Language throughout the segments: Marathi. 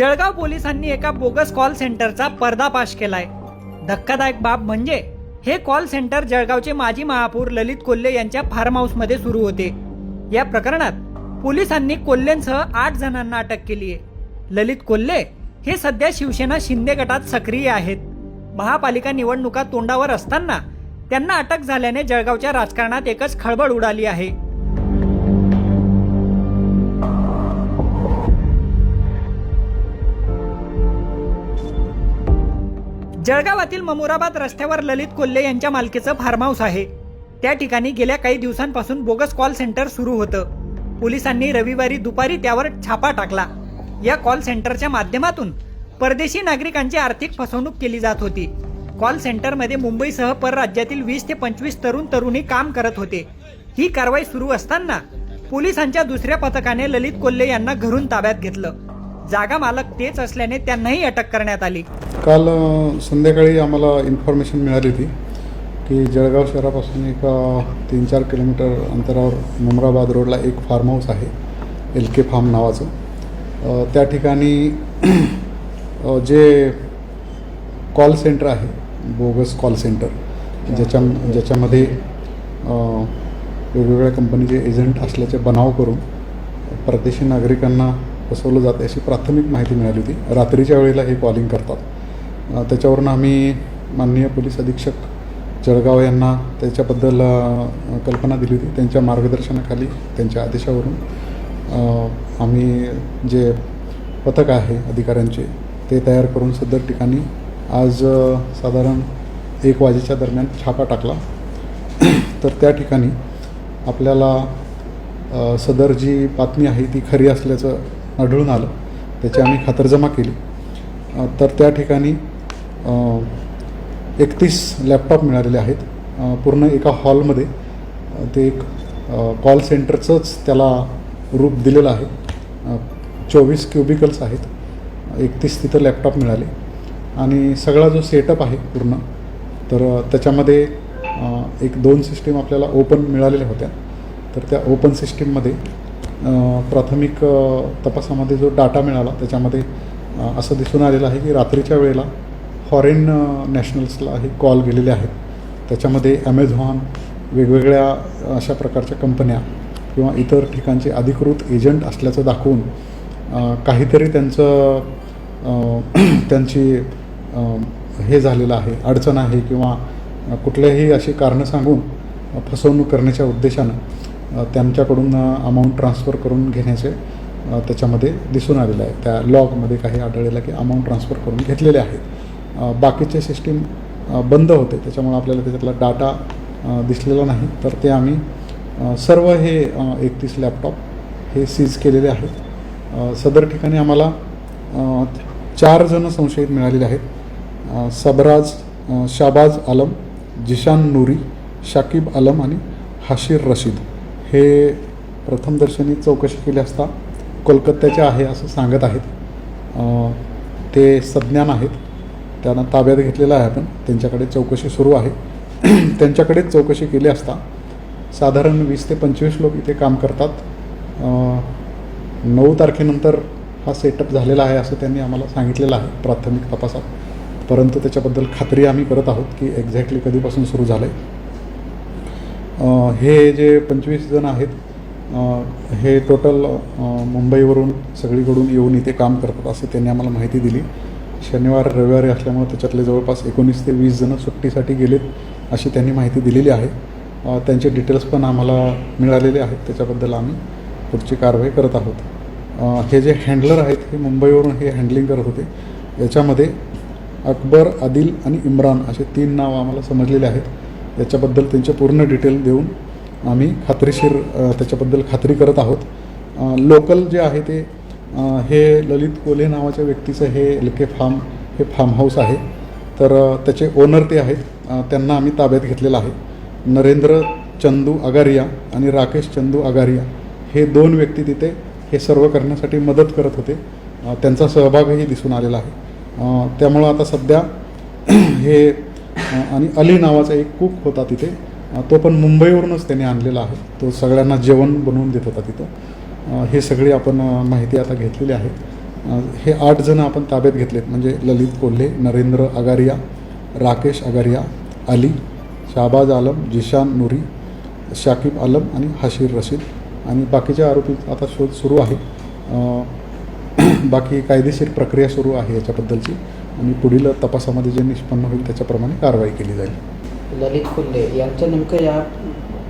जळगाव पोलिसांनी एका बोगस कॉल सेंटरचा पर्दापाश केलाय. धक्कादायक बाब म्हणजे हे कॉल सेंटर जळगावचे माजी महापौर ललित कोल्हे यांच्या फार्म हाऊसमध्ये सुरू होते. या प्रकरणात पोलिसांनी कोल्हेंसह आठ जणांना अटक केली आहे. ललित कोल्हे हे सध्या शिवसेना शिंदे गटात सक्रिय आहेत. महापालिका निवडणुका तोंडावर असताना त्यांना अटक झाल्याने जळगावच्या राजकारणात एकच खळबळ उडाली आहे. जळगावातील ममुराबाद रस्त्यावर ललित कोल्हे यांच्या मालकीचं फार्म हाऊस आहे. त्या ठिकाणी गेल्या काही दिवसांपासून बोगस कॉल सेंटर सुरू होतं. पोलिसांनी रविवारी दुपारी त्यावर छापा टाकला. या कॉल सेंटरच्या माध्यमातून परदेशी नागरिकांची आर्थिक फसवणूक केली जात होती. कॉल सेंटरमध्ये मुंबईसह परराज्यातील वीस ते पंचवीस तरुण तरुणी काम करत होते. ही कारवाई सुरू असताना पोलिसांच्या दुसऱ्या पथकाने ललित कोल्हे यांना घरून ताब्यात घेतलं. जागा मालक तेच असल्याने त्यांनाही अटक करण्यात आली. काल संध्याकाळी आम्हाला इन्फॉर्मेशन मिळाली होती की जळगाव शहरापासून एक तीन चार किलोमीटर अंतरावर मुमराबाद रोडला एक फार्म हाऊस आहे एल के फार्म नावाचं. त्या ठिकाणी जे कॉल सेंटर आहे बोगस कॉल सेंटर ज्याच्या ज्याच्यामध्ये वेगवेगळ्या कंपनीचे एजंट असल्याचे बनाव करून परदेशी नागरिकांना फसवलं जाते अशी प्राथमिक माहिती मिळाली होती. रात्रीच्या वेळेला हे कॉलिंग करतात. त्याच्यावरून आम्ही माननीय पोलीस अधीक्षक जळगाव यांना त्याच्याबद्दल कल्पना दिली होती. त्यांच्या मार्गदर्शनाखाली त्यांच्या आदेशावरून आम्ही जे पथक आहे अधिकाऱ्यांचे ते तयार करून सदर ठिकाणी आज साधारण एक वाजेच्या दरम्यान छापा टाकला. तर त्या ठिकाणी आपल्याला सदर जी बातमी आहे ती खरी असल्याचं आढळून आलं. त्याची आम्ही खातरजमा केली. तर त्या ठिकाणी एकतीस लॅपटॉप मिळालेले आहेत. पूर्ण एका हॉलमध्ये ते एक कॉल सेंटरचंच त्याला रूप दिलेलं आहे. चोवीस क्युबिकल्स आहेत. एकतीस तिथं लॅपटॉप मिळाले. आणि सगळा जो सेटअप आहे पूर्ण तर त्याच्यामध्ये एक दोन सिस्टीम आपल्याला ओपन मिळालेल्या होत्या. तर त्या ओपन सिस्टीममध्ये प्राथमिक तपासामध्ये जो डाटा मिळाला त्याच्यामध्ये असं दिसून आलेलं आहे की रात्रीच्या वेळेला फॉरेन नॅशनल्सला हे कॉल गेलेले आहेत. त्याच्यामध्ये ॲमेझॉन वेगवेगळ्या अशा प्रकारच्या कंपन्या किंवा इतर ठिकाणचे अधिकृत एजंट असल्याचं दाखवून काहीतरी त्यांचं त्यांची हे झालेलं आहे अडचण आहे किंवा कुठल्याही अशी कारणं सांगून फसवणूक करण्याच्या उद्देशानं त्यांच्याकडून अमाऊंट ट्रान्सफर करून घेण्याचे त्याच्यामध्ये दिसून आलेलं आहे. त्या लॉगमध्ये काही आढळलेलं की अमाऊंट ट्रान्सफर करून घेतलेले आहेत. बाकीचे सिस्टीम बंद होते. त्याच्यामुळे आपल्याला त्याच्यातला डाटा दिसलेला नाही. तर ते आम्ही सर्व हे एकतीस लॅपटॉप हे सीज केलेले आहेत. सदर ठिकाणी आम्हाला चार जण संशयित मिळालेले आहेत. सबराज शाबाज आलम जिशान नूरी शाकिब आलम आणि हाशीर रशीद. हे प्रथमदर्शनी चौकशी केली असता कोलकात्याचे आहे असं सांगत आहेत. ते सज्ञान आहेत. त्यांना ताब्यात घेतलेलं आहे आपण. त्यांच्याकडे चौकशी सुरू आहे. त्यांच्याकडेच चौकशी केली असता साधारण वीस ते पंचवीस लोक इथे काम करतात. नऊ तारखेनंतर हा सेटअप झालेला आहे असं त्यांनी आम्हाला सांगितलेलं आहे प्राथमिक तपासात. परंतु त्याच्याबद्दल खात्री आम्ही करत आहोत की एक्झॅक्टली कधीपासून सुरू झालं आहे हे जे पंचवीस जण आहेत हे टोटल मुंबईवरून सगळीकडून येऊन इथे काम करतात असं त्यांनी आम्हाला माहिती दिली. शनिवार रविवारी असल्यामुळे त्याच्यातले जवळपास एकोणीस ते वीस जणं सुट्टीसाठी गेलेत अशी त्यांनी माहिती दिलेली आहे. त्यांचे डिटेल्स पण आम्हाला मिळालेले आहेत त्याच्याबद्दल आम्ही पुढची कारवाई करत आहोत. हे जे हँडलर आहेत हे मुंबईवरून हे हँडलिंग करत होते याच्यामध्ये अकबर आदिल आणि इम्रान असे तीन नाव आम्हाला समजलेले आहेत. याच्याबद्दल त्यांचे पूर्ण डिटेल देऊन आम्ही खात्रीशीर त्याच्याबद्दल खात्री करत आहोत. लोकल जे आहे ते हे ललित कोल्हे नावाच्या व्यक्तीचं हे एल के फार्म हे फार्म हाऊस आहे. तर त्याचे ओनर ते आहेत. त्यांना आम्ही ताब्यात घेतलेलं आहे. नरेंद्र चंदू अगारिया आणि राकेश चंदू अगारिया हे दोन व्यक्ती तिथे हे सर्व करण्यासाठी मदत करत होते. त्यांचा सहभागही दिसून आलेला आहे. त्यामुळं आता सध्या हे आणि अली नावाचा एक कुक होता तिथे. तो पण मुंबईवरूनच त्याने आणलेला आहे. तो सगळ्यांना जेवण बनवून देत होता तिथं. हे सगळी आपण माहिती आता घेतलेली आहे. हे आठ जण आपण ताब्यात घेतलेत. म्हणजे ललित कोल्हे नरेंद्र आगारिया राकेश आगारिया अली शाहबाज आलम जिशान नुरी शाकिब आलम आणि हाशीर रशीद. आणि बाकीच्या आरोपी आता शोध सुरू आहे. बाकी कायदेशीर प्रक्रिया सुरू आहे याच्याबद्दलची. आणि पुढील तपासामध्ये जे निष्पन्न होईल त्याच्याप्रमाणे कारवाई केली जाईल. ललित कोल्हे यांचं नेमकं या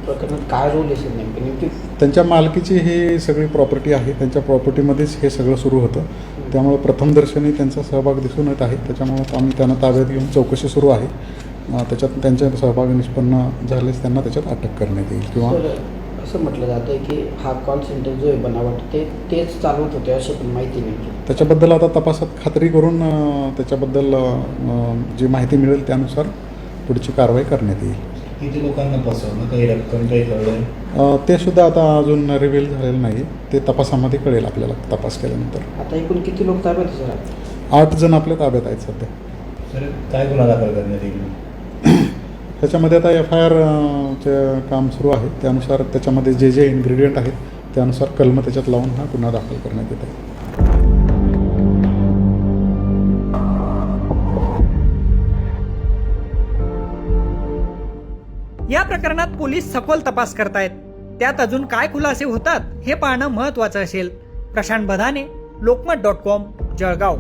प्रकरणात काय रोल असेल नेमकं? नेमकी त्यांच्या मालकीची ही सगळी प्रॉपर्टी आहे. त्यांच्या प्रॉपर्टीमध्येच हे सगळं सुरू होतं. त्यामुळे प्रथमदर्शनी त्यांचा सहभाग दिसून येत आहे. त्याच्यामुळे आम्ही त्यांना ताब्यात घेऊन चौकशी सुरू आहे. त्याच्यात त्यांच्या सहभाग निष्पन्न झालेच त्यांना त्याच्यात अटक करण्यात येईल किंवा असं म्हटलं जातं की हा कॉल सेंटर जो आहे बनावट ते तेच चालवत होते असं पण माहिती नेमकी त्याच्याबद्दल आता तपासात खात्री करून अं, त्याच्याबद्दल अं, जी माहिती मिळेल त्यानुसार पुढची कारवाई करण्यात येईल. किती लोकांना फसवलं काही रक्कम काही कळलं? अं, ते सुद्धा आता अजून रिव्हील झालेलं नाही. ते तपासामध्ये कळेल आपल्याला तपास केल्यानंतर. आता एकूण किती लोक ताब्यात आहे सर? आठ जण आपल्या ताब्यात आहेत सध्या. सर काय गुन्हा दाखल करण्यात येईल? त्याच्यामध्ये आता एफ आय आरचे काम सुरू आहे. त्यानुसार त्याच्यामध्ये जे जे इन्ग्रेडियंट आहेत त्यानुसार कलम त्याच्यात लावून हा गुन्हा दाखल करण्यात येत आहे. या प्रकरणात पोलीस सखोल तपास करतायत. त्यात अजून काय खुलासे होतात हे पाहणं महत्वाचं असेल. प्रशांत बधाने लोकमत डॉट कॉम जळगाव.